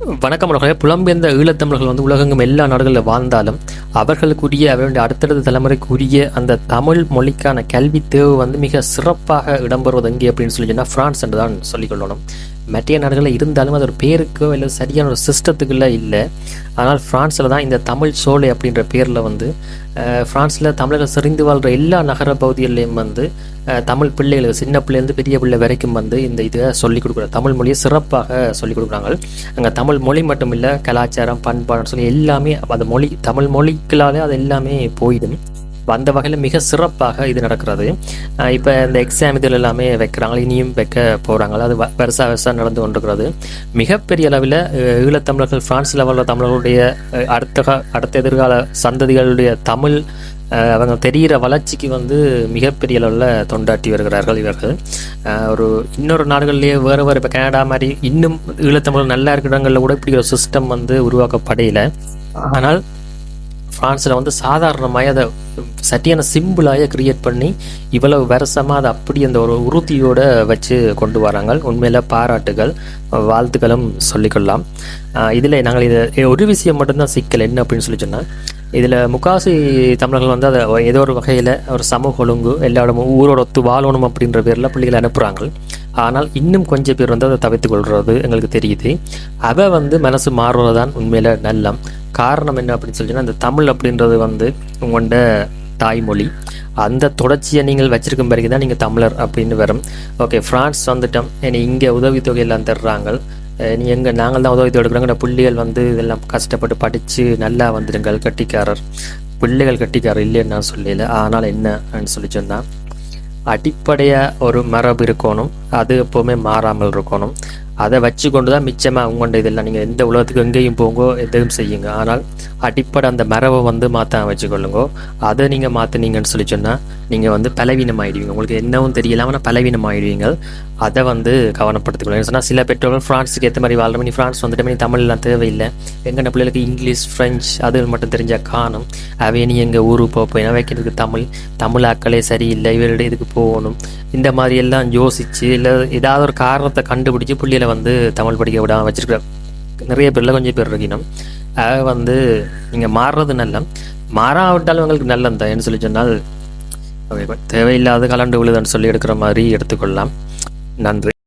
வணக்கம் உலகளே புலம்பெயர்ந்த ஈழத்தமிழர்கள் வந்து உலகெங்கும் எல்லா நாடுகளில் வாழ்ந்தாலும் அவர்களுக்குரிய அவருடைய அடுத்தடுத்த தலைமுறைக்குரிய அந்த தமிழ் மொழிக்கான கல்வி தேவை வந்து மிக சிறப்பாக இடம்பெறுவது எங்கே அப்படின்னு சொல்லி சொன்னால் ஃப்ரான்ஸ் என்று தான் சொல்லிக்கொள்ளணும் மற்ற நாடுகளில் இருந்தாலும் அது ஒரு பேருக்கோ இல்லை சரியான ஒரு சிஸ்டத்துக்குள்ளே இல்லை. அதனால் ஃப்ரான்ஸில் தான் இந்த தமிழ் சோலை அப்படின்ற பேரில் வந்து ஃப்ரான்ஸில் தமிழர்கள் செறிந்து வாழ்கிற எல்லா நகர பகுதிகளிலையும் வந்து தமிழ் பிள்ளைகளுக்கு சின்ன பிள்ளைலேருந்து பெரிய பிள்ளை வரைக்கும் வந்து இந்த இதை சொல்லிக் கொடுக்குற தமிழ் மொழியை சிறப்பாக சொல்லிக் கொடுக்குறாங்க. அங்கே தமிழ் மொழி மட்டும் இல்லை கலாச்சாரம் பண்பாடுன்னு சொல்லி எல்லாமே அந்த மொழி தமிழ் மொழிகளாலே அது எல்லாமே போயிடும். அந்த வகையில் மிக சிறப்பாக இது நடக்கிறது. இப்போ இந்த எக்ஸாம் இதில் எல்லாமே வைக்கிறாங்க இனியும் வைக்க போகிறாங்க அது வருஷா வருஷம் நடந்து கொண்டிருக்கிறது. மிகப்பெரிய அளவில் ஈழத்தமிழர்கள் பிரான்ஸ் லெவலில் தமிழர்களுடைய அடுத்த கா- அடுத்த எதிர்கால சந்ததிகளுடைய தமிழ் அவங்க தெரிகிற வளர்ச்சிக்கு வந்து மிகப்பெரிய அளவில் தொண்டாற்றி வருகிறார்கள் இவர்கள். ஒரு இன்னொரு நாடுகள்லேயே வேறு வேறு இப்போ கனடா மாதிரி இன்னும் ஈழத்தமிழ் நல்லா இருக்கிற இடங்களில் கூட இப்படி ஒரு சிஸ்டம் வந்து உருவாக்கப்படையில ஆனால் ஃப்ரான்ஸில் வந்து சாதாரணமாக அதை சட்டியான சிம்பிளாக கிரியேட் பண்ணி இவ்வளவு வருஷமாக அதை அப்படி அந்த ஒரு உறுதியோடு வச்சு கொண்டு வராங்க உண்மையில் பாராட்டுகள் வாழ்த்துக்களும் சொல்லிக்கொள்ளலாம். இதில் நாங்கள் இதை ஒரு விஷயம் மட்டும்தான் சிக்கல். என்ன அப்படின்னு சொல்லி சொன்னால் இதில் முக்காசி தமிழர்கள் வந்து அதை ஏதோ ஒரு வகையில் ஒரு சமூக ஒழுங்கு எல்லா இடமும் ஊரோட ஒத்து வாழணும் அப்படின்ற பேரில் பிள்ளைகளை அனுப்புகிறாங்க ஆனால் இன்னும் கொஞ்சம் பேர் வந்து அதை தவிர்த்து கொள்வது எங்களுக்கு தெரியுது. அவை வந்து மனசு மாறுவதுதான் உண்மையில் நல்லம். காரணம் என்ன அப்படின்னு சொல்லி அந்த இந்த தமிழ் அப்படின்றது வந்து உங்களோட தாய்மொழி. அந்த தொடர்ச்சியை நீங்கள் வச்சிருக்கும் பிறகு தான் நீங்கள் தமிழர் அப்படின்னு வரும். ஓகே ஃப்ரான்ஸ் வந்துட்டோம். என்னை இங்கே உதவித்தொகை எல்லாம் தர்றாங்க நீ எங்கே நாங்கள் தான் உதவி எடுக்கிறாங்க இந்த புள்ளிகள் வந்து இதெல்லாம் கஷ்டப்பட்டு படித்து நல்லா வந்துடுங்கள் கட்டிக்காரர். பிள்ளைகள் கட்டிக்காரர் இல்லைன்னு நான் சொல்லல. ஆனால் என்னன்னு சொல்லி சொன்னால் அடிப்படையாக ஒரு மரபு இருக்கணும். அது எப்போவுமே மாறாமல் இருக்கணும். அதை வச்சு கொண்டு தான் மிச்சமாக உங்கள்கிட்ட இதெல்லாம் நீங்கள் எந்த உலகத்துக்கு எங்கேயும் போங்கோ எதுவும் செய்யுங்க. ஆனால் அடிப்படை அந்த மரபை வந்து மாற்ற வச்சுக்கொள்ளுங்கோ. அதை நீங்கள் மாற்றினீங்கன்னு சொல்லி சொன்னால் நீங்கள் வந்து பலவீனம் ஆகிடுவீங்க உங்களுக்கு என்னவும் தெரியலாமல் ஆனால் பலவீனம் ஆகிடுவீங்க அதை வந்து கவனப்படுத்திக்கணும். சொன்னால் சில பெற்றோர்கள் ஃப்ரான்ஸுக்கு ஏற்ற மாதிரி வாழ்ற நீ ஃப்ரான்ஸ் வந்துட்டு நீ தமிழ்லாம் தேவையில்லை. எங்கள் பிள்ளைகளுக்கு இங்கிலீஷ் ஃப்ரெஞ்ச் அது மட்டும் தெரிஞ்சால் காணும். அவை நீ எங்கள் ஊருக்கு போக போய் வைக்கிறதுக்கு தமிழ்? தமிழ் ஆக்களே சரியில்லை இவருடைய இதுக்கு போகணும். இந்த மாதிரி எல்லாம் யோசித்து இல்லை ஏதாவது ஒரு காரணத்தை கண்டுபிடிச்சி பிள்ளைகளை வந்து தமிழ் படிக்க விடாம வச்சிருக்கிற நிறைய பேரில் கொஞ்சம் பேர் இருக்கணும் அதை வந்து நீங்கள் மாறுறது நல்ல. மாறாவிட்டாலும் எங்களுக்கு நல்லது தான் சொல்லி சொன்னால் தேவையில்லாத கலண்டு விழுதுன்னு சொல்லி எடுக்கிற மாதிரி எடுத்துக்கொள்ளலாம். நன்றி